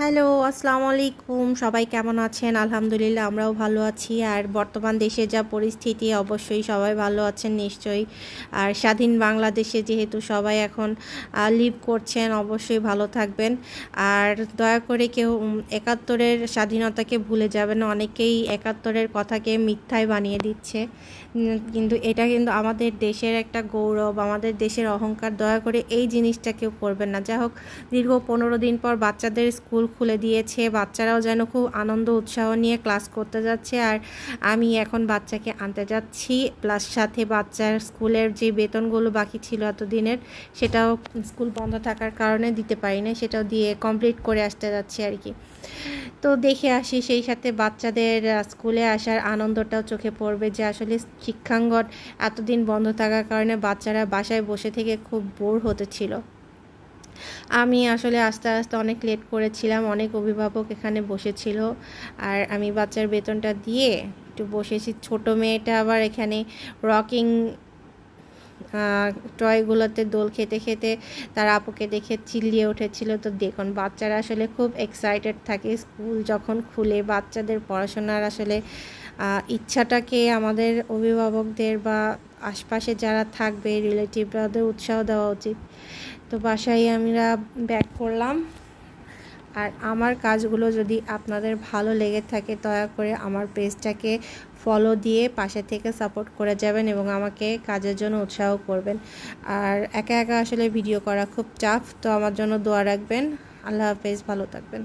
Hello, আসসালামু আলাইকুম। সবাই কেমন আছেন? আলহামদুলিল্লাহ, আমরাও ভালো আছি। আর বর্তমান দেশে যা পরিস্থিতি, অবশ্যই সবাই ভালো আছেন নিশ্চয়ই। আর স্বাধীন বাংলাদেশে যেহেতু সবাই এখন লিভ করছেন, অবশ্যই ভালো থাকবেন। আর দয়া করে কেউ একাত্তরের স্বাধীনতাকে ভুলে যাবেন অনেকেই একাত্তরের কথাকে মিথ্যায় বানিয়ে দিচ্ছে। কিন্তু এটা কিন্তু আমাদের দেশের একটা গৌরব, আমাদের দেশের অহংকার। দয়া করে এই জিনিসটা কেউ করবেন না। যা হোক, দীর্ঘ পনেরো দিন পর বাচ্চাদের স্কুল খুলে দিয়েছে। বাচ্চারাও যেন খুব আনন্দ, উৎসাহ নিয়ে ক্লাস করতে যাচ্ছে। আর আমি এখন বাচ্চাকে আনতে যাচ্ছি। প্লাস সাথে বাচ্চার স্কুলের যে বেতনগুলো বাকি ছিল এতদিনের, সেটাও স্কুল বন্ধ থাকার কারণে দিতে পারি না সেটাও দিয়ে কমপ্লিট করে আসতে যাচ্ছি আর কি। তো দেখে আসি, সেই সাথে বাচ্চাদের স্কুলে আসার আনন্দটাও চোখে পড়বে যে আসলে শিক্ষাঙ্গন এতদিন বন্ধ থাকার কারণে বাচ্চারা বাসায় বসে থেকে খুব বোর হতেছিল আমি আসলে আস্তে আস্তে অনেক লেট করেছিলাম, অনেক অভিভাবক এখানে বসেছিল। আর আমি বাচ্চার বেতনটা দিয়ে একটু বসেছি। ছোট মেয়েটা আবার এখানে রকিং টয়গুলোতে দোল খেতে খেতে তার আপুকে দেখে চিল্লিয়ে উঠেছিল। তো দেখুন, বাচ্চারা আসলে খুব এক্সাইটেড থাকে। স্কুল যখন খুলে বাচ্চাদের পড়াশোনার আসলে ইচ্ছাটাকে আমাদের অভিভাবকদের বা আশপাশে যারা থাকবে রিলেটিভরা ওদের উৎসাহ দেওয়া উচিত। তো বাসায় আমরা ব্যাক করলাম। আর আমার কাজগুলো যদি আপনাদের ভালো লেগে থাকে, দয়া করে আমার পেজটাকে ফলো দিয়ে পাশে থেকে সাপোর্ট করে যাবেন এবং আমাকে কাজের জন্য উৎসাহ করবেন। আর একা একা আসলে ভিডিও করা খুব টাফ তো আমার জন্য দোয়া রাখবেন। আল্লাহ হাফেজ, ভালো থাকবেন।